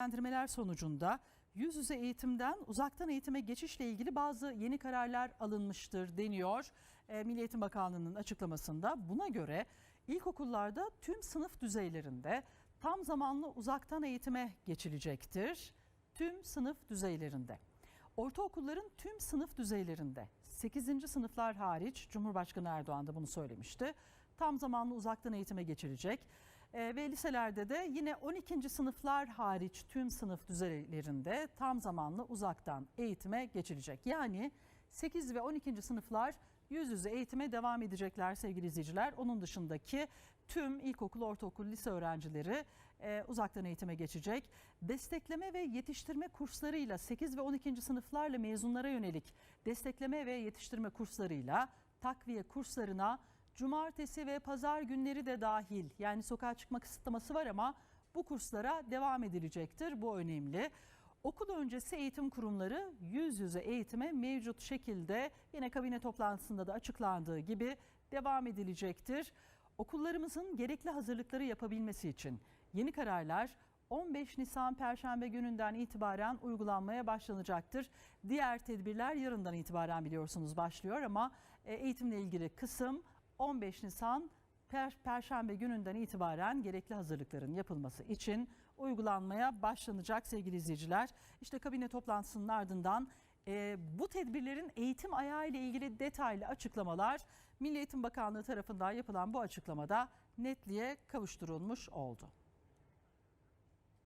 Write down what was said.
Değerlendirmeler sonucunda yüz yüze eğitimden uzaktan eğitime geçişle ilgili bazı yeni kararlar alınmıştır deniyor. E, Milli Eğitim Bakanlığı'nın açıklamasında buna göre ilkokullarda tüm sınıf düzeylerinde tam zamanlı uzaktan eğitime geçilecektir. Tüm sınıf düzeylerinde. Ortaokulların tüm sınıf düzeylerinde 8. sınıflar hariç Cumhurbaşkanı Erdoğan da bunu söylemişti. Tam zamanlı uzaktan eğitime geçilecek. Ee, ve liselerde de yine 12. sınıflar hariç tüm sınıf düzeylerinde tam zamanlı uzaktan eğitime geçilecek. Yani 8 ve 12. sınıflar yüz yüze eğitime devam edecekler sevgili izleyiciler. Onun dışındaki tüm ilkokul, ortaokul, lise öğrencileri e, uzaktan eğitime geçecek. Destekleme ve yetiştirme kurslarıyla 8 ve 12. sınıflarla mezunlara yönelik destekleme ve yetiştirme kurslarıyla takviye kurslarına cumartesi ve pazar günleri de dahil yani sokağa çıkma kısıtlaması var ama bu kurslara devam edilecektir. Bu önemli. Okul öncesi eğitim kurumları yüz yüze eğitime mevcut şekilde yine kabine toplantısında da açıklandığı gibi devam edilecektir. Okullarımızın gerekli hazırlıkları yapabilmesi için yeni kararlar 15 Nisan Perşembe gününden itibaren uygulanmaya başlanacaktır. Diğer tedbirler yarından itibaren biliyorsunuz başlıyor ama e, eğitimle ilgili kısım 15 Nisan Per- Perşembe gününden itibaren gerekli hazırlıkların yapılması için uygulanmaya başlanacak sevgili izleyiciler. İşte kabine toplantısının ardından e, bu tedbirlerin eğitim ayağı ile ilgili detaylı açıklamalar Milli Eğitim Bakanlığı tarafından yapılan bu açıklamada netliğe kavuşturulmuş oldu.